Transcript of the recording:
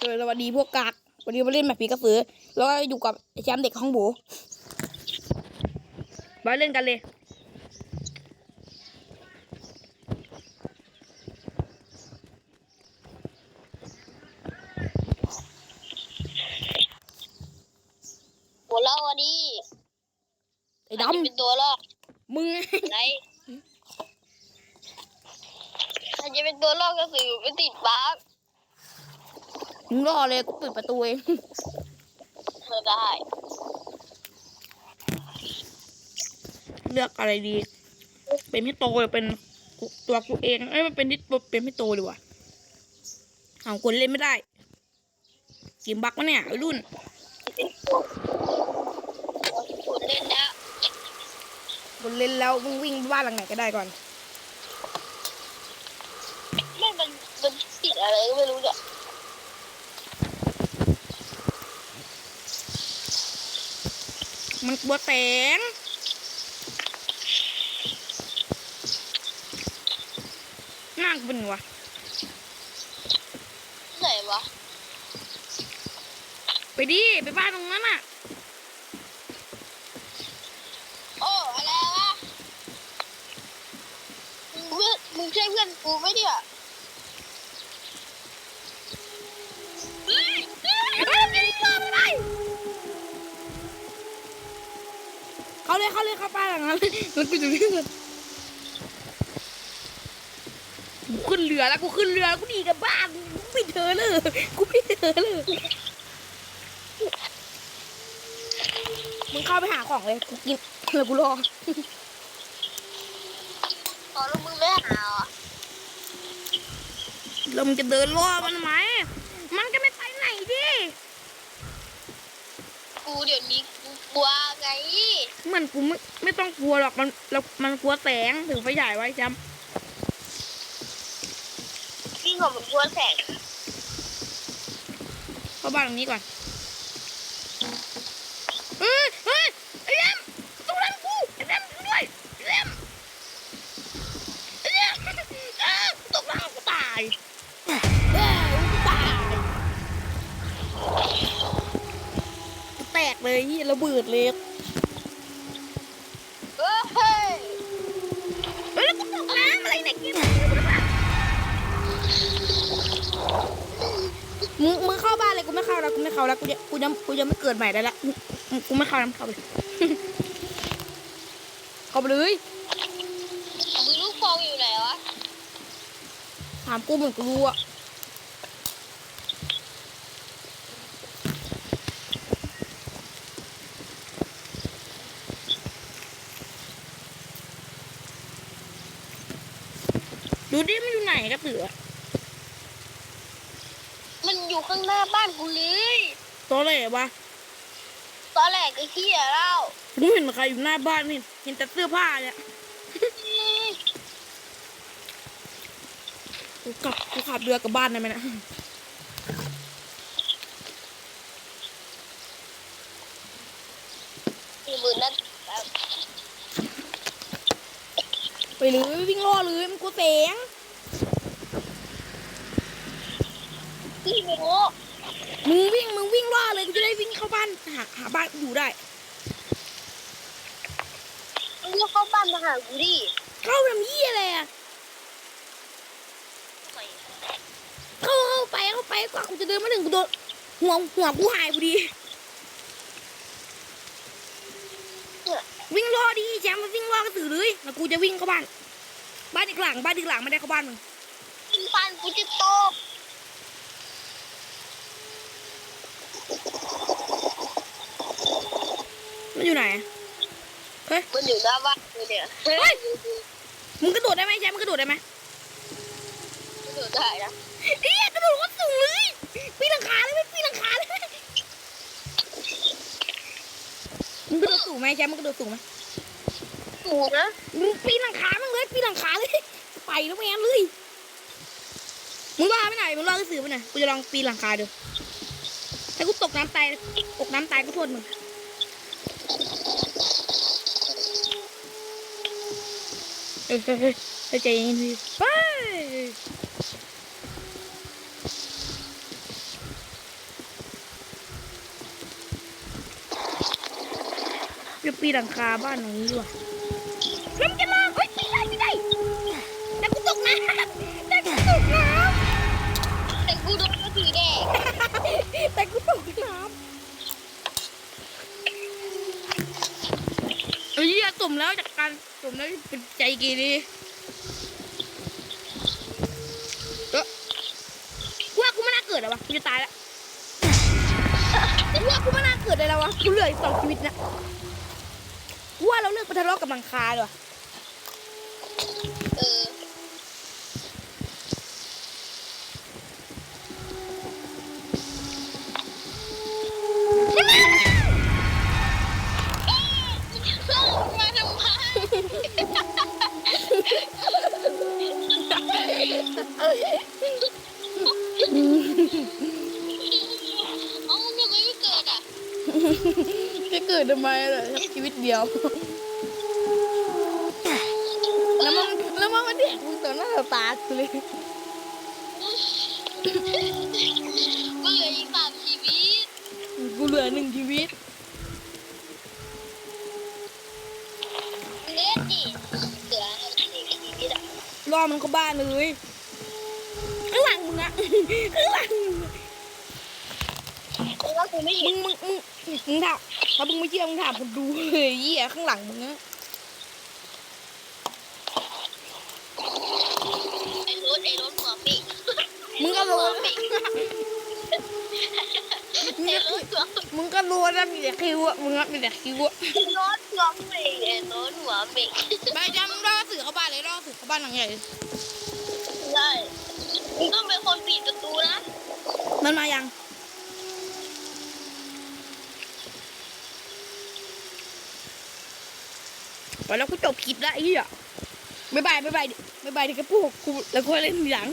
เออสวัสดีพวกกากวันนี้มาเล่นแบบผีกระสือ แล้วก็อยู่กับไอ้แชมป์เด็กห้องโบมาเล่นกันเลย หัวเราะอันนี้ไอ้จะดำเป็นตัวรอดมึงไหนใครจะเป็นตัวรอดก็สือไปติดบั๊ก มึงรอเลยกูปิดประตูเองเธอได้ เลือกอะไรดี เป็นพี่โตหรือเป็นกูตัวกูเองเอ้ยมันเป็นที่เป็นพี่โตดีกว่าเอาคนเล่นไม่ได้เกิมบักวะเนี่ยไอ้รุ่นคุณเล่นแล้วคนเล่นแล้วมึงวิ่งไปบ้านหลังไหนก็ได้ก่อนไม่มันมันติดอะไรก็ไม่รู้เนี่ย มันกลัวแสงน่าเป็นวะไหนวะ ไปดิ ไปบ้านตรงนั้นอะ โอ้ อะไรวะ มึงเพื่อนมึงใช่เพื่อนกูไหมเนี่ย เขาเลยเขาเลยเข้าบ้านหลังนั้นเลยแล้วกูจะวิ่งเลยกูขึ้นเรือแล้วกูขึ้นเรือแล้วกูหนีกลับบ้านกูไม่เธอเลยกูไม่เธอเลยมึงเข้าไปหาของเลยกูกินแล้วกูรออ๋อแล้วมึงไม่หาเหรอแล้วมึงจะเดินล่อมันทำไมมันก็ไม่ไปไหนดิ กูเดี๋ยวนี้ กูกลัวไงเหมือนกูไม่ไม่ต้องกลัวหรอกมันเรามันกลัวแสงถึงไฟใหญ่ไว้จพี่ของมันกลัวแสงำเข้าบ้านหลังนี้ก่อน เลยเหี้ยระเบิดเลยเฮ้ยเฮ้ยแล้วกูตกน้ำอะไรเนี่ยกินมึงมึงเข้าบ้านเลยกูไม่เข้าแล้วกูไม่เข้าแล้วกูจะกูจะกูจะไม่เกิดใหม่ได้ละกูกูไม่เข้าแล้วเข้าไปเลยเข้าไปเลยมึงลูกฟองอยู่ไหนวะถามกูเหมือนกูรู้อะ ดูดิมันอยู่ไหนกระเสือมันอยู่ข้างหน้าบ้านกูเลยตัวอะไรวะตอนแรกก็เฮียเล่ากูไม่เห็นใครอยู่หน้าบ้านนี่เห็นแต่เสื้อผ้าเนี่ยกูกลับกูขับเรือกลับบ้านได้ไหมเนะ สี่หมื่นนั่น ไปเลยวิ่งล่อเลยมันกลัวแสงพี่ไม่รู้มึงวิ่งมึงวิ่งล่อเลยกูจะได้วิ่งเข้าบ้านหาหาบ้านอยู่ได้มึงก็เข้าบ้านมาหากูดิเข้าทำเยี่ยอะไรอะเข้าเข้าไปเข้าไปกว่ากูจะเดินมาถึงกูโดนหัวหัวกูหายพอดี เนี่ย วิ่งล่อดิแชมป์มันวิ่งล่อกระสือเลยแล้วกูจะวิ่งเข้าบ้าน บ้านอีกหลัง บ้านอีกหลังไม่ได้เข้าบ้านมึงกินฟันกูจะตกมันอยู่ไหนอะเฮ้ย มันอยู่หน้าบ้านกูเนี่ยเฮ้ย มึงกระโดดได้ไหมแชมป์มึงกระโดดได้ไหมกูดูได้นะเฮียกระโดดโคตรสูงเลยปีนหลังคาเลยไหมปีนหลังคาเลยไหมมึงกระโดด สูงไหมแชมป์มึงกระโดดสูงไหมกูนะมึงปีนหลังคามึงเลยปีนหลังคาเลยไปแล้วแม่งเลยมึงรอไปไหนมึงรอกระสือไปไหนกูจะลองปีนหลังคาดูถ้ากูตกน้ำตายตกน้ำตายก็โทษมึงเฮ้ยเฮ้ยเฮ้ยเฮ้ยใจเย็นดิไป จะปีนหลังคาบ้านหลังนี้ดีกว่าแล้วมันจะลากเฮ้ยไม่ได้ไม่ได้แต่กูตกน้ำแต่กูตกน้แต่กูโดนกระสือแดกำแต่กูตกน้ำเอ้ยอย่าตุ่มแล้วจากการตุ่มแล้วเป็นใจเกีรีเออกูว่ากูไม่น่าเกิดแล้ววะกูจะตายแล้วกูว่ากูไม่น่าเกิดเลยแล้ววะกูเหลืออีกสองชีวิตนะกู ว่าเราเลิกไปทะเลาะกับหลังคาดีกว่าเออ จะเกิดทำไมล่ะชีวิตเดียว แล้วมันแล้วมันมาเด็กมึงต่อหน้าต่อตากูเลยก็เหลืออีกสามชีวิต กูเหลือหนึ่งชีวิตเล่นดิเหลือสี่ชีวิตอะรอมันเข้าบ้านเลยข้างหลังมึงอะข้างหลังมึงอะเพราะว่ากูไม่เห็มึนงมึงมึงมึงถาม ถ้ามึงไม่เชื่อมึงถามคนดูเลยเหี้ยข้างหลังมึงอะไอ้รถไอ้รถหัวปีกมึงก็รู้หัวปีกมึงไอ้ก็รถหัวมึงก็รู้นะมีแต่คิวอะมึงอะมีแต่คิวอะรถหัวปีกไอ้รถหัวปีกไปจ้ามึงรอสื่อเข้าบ้านเลยรอสื่อเข้าบ้านหลังใหญ่ใช่มึงต้องเป็นคนปิดประตูนะมันมายัง ไป แล้วกูจบคลิปแล้วไอ้เหี้ยบ๊ายบายบ๊ายบายบ๊ายบายเด็กกระปุกกูแล้วกูเล่นหลัง